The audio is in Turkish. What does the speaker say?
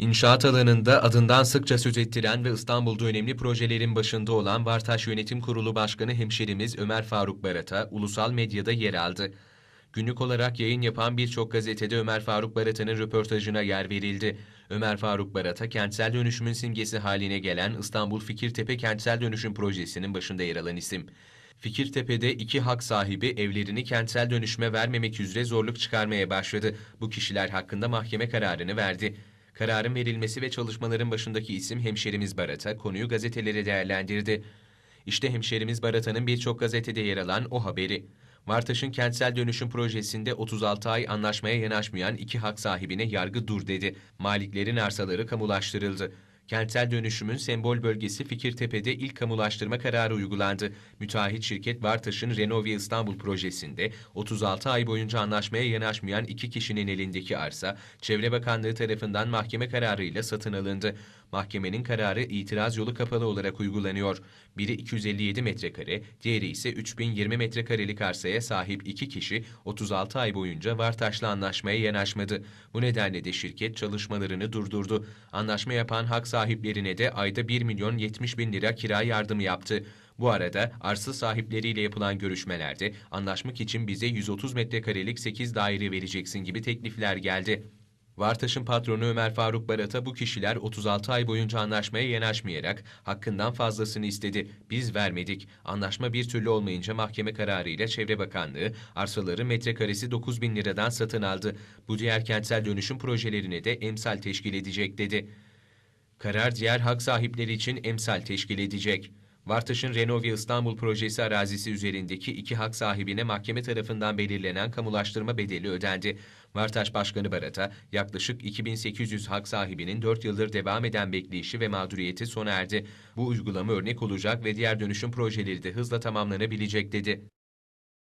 İnşaat alanında adından sıkça söz ettiren ve İstanbul'da önemli projelerin başında olan Vartaş Yönetim Kurulu Başkanı hemşerimiz Ömer Faruk Barat'a ulusal medyada yer aldı. Günlük olarak yayın yapan birçok gazetede Ömer Faruk Barat'ın röportajına yer verildi. Ömer Faruk Barat'a kentsel dönüşümün simgesi haline gelen İstanbul Fikirtepe Kentsel Dönüşüm Projesi'nin başında yer alan isim. Fikirtepe'de iki hak sahibi evlerini kentsel dönüşüme vermemek üzere zorluk çıkarmaya başladı. Bu kişiler hakkında mahkeme kararını verdi. Kararın verilmesi ve çalışmaların başındaki isim hemşerimiz Barat'a konuyu gazetelere değerlendirdi. İşte hemşerimiz Barata'nın birçok gazetede yer alan o haberi. Vartaş'ın kentsel dönüşüm projesinde 36 ay anlaşmaya yanaşmayan iki hak sahibine yargı dur dedi. Maliklerin arsaları kamulaştırıldı. Kentsel dönüşümün sembol bölgesi Fikirtepe'de ilk kamulaştırma kararı uygulandı. Müteahhit şirket Vartaş'ın Renove İstanbul projesinde 36 ay boyunca anlaşmaya yanaşmayan iki kişinin elindeki arsa, Çevre Bakanlığı tarafından mahkeme kararıyla satın alındı. Mahkemenin kararı itiraz yolu kapalı olarak uygulanıyor. Biri 257 metrekare, diğeri ise 3020 metrekarelik arsaya sahip iki kişi 36 ay boyunca Vartaş'la anlaşmaya yanaşmadı. Bu nedenle de şirket çalışmalarını durdurdu. Anlaşma yapan hak sahiplerine de ayda 1 milyon 70 bin lira kira yardımı yaptı. Bu arada arsa sahipleriyle yapılan görüşmelerde anlaşmak için bize 130 metrekarelik 8 daire vereceksin gibi teklifler geldi. Vartaş'ın patronu Ömer Faruk Barat'a bu kişiler 36 ay boyunca anlaşmaya yanaşmayarak hakkından fazlasını istedi. Biz vermedik. Anlaşma bir türlü olmayınca mahkeme kararıyla Çevre Bakanlığı arsaları metrekaresi 9 bin liradan satın aldı. Bu diğer kentsel dönüşüm projelerine de emsal teşkil edecek dedi. Karar diğer hak sahipleri için emsal teşkil edecek. Vartaş'ın Renove İstanbul projesi arazisi üzerindeki iki hak sahibine mahkeme tarafından belirlenen kamulaştırma bedeli ödendi. Vartaş Başkanı Barat'a yaklaşık 2800 hak sahibinin 4 yıldır devam eden bekleyişi ve mağduriyeti sona erdi. Bu uygulama örnek olacak ve diğer dönüşüm projeleri de hızla tamamlanabilecek dedi.